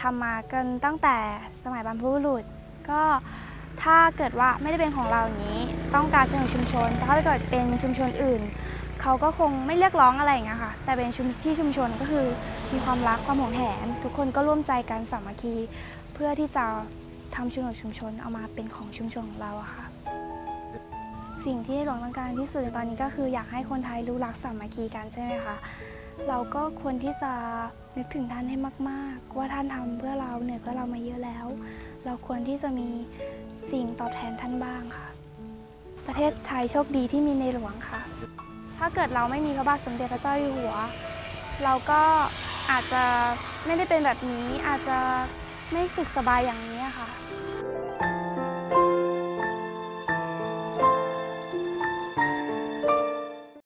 ทำมากันตั้งแต่สมัยบรรพบุรุษ ก็ถ้าเกิดว่าไม่ได้เป็นของเราอย่างนี้ ต้องการสนับสนุนชุมชนแต่ถ้าเกิดเป็นชุมชนอื่นเขาก็คงไม่เรียกร้องอะไรอย่างเงี้ยค่ะ แต่เป็นชุมที่ชุมชนก็คือมีความรักความห่วงแหน ทุกคนก็ร่วมใจกันสามัคคี เพื่อที่จะทำชุมชนชุมชนเอามาเป็นของชุมชนของเราอะค่ะ สิ่งที่หลวงต้องการที่สุดในตอนนี้ก็คืออยากให้คนไทยรู้รักสามัคคีกันใช่ไหมคะ เราก็ควรที่จะนึกถึงท่านให้มาก ว่าท่านทำเพื่อเราเหนื่อยเพื่อเรามาเยอะแล้ว เราควรที่จะมีสิ่งตอบแทนท่านบ้างค่ะ ประเทศไทยโชคดีที่มีในหลวงค่ะ ถ้าเกิดเราไม่มีพระบาทสมเด็จพระเจ้าอยู่หัว เราก็อาจจะไม่ได้เป็นแบบนี้อาจจะไม่สุขสบายอย่างนี้ค่ะ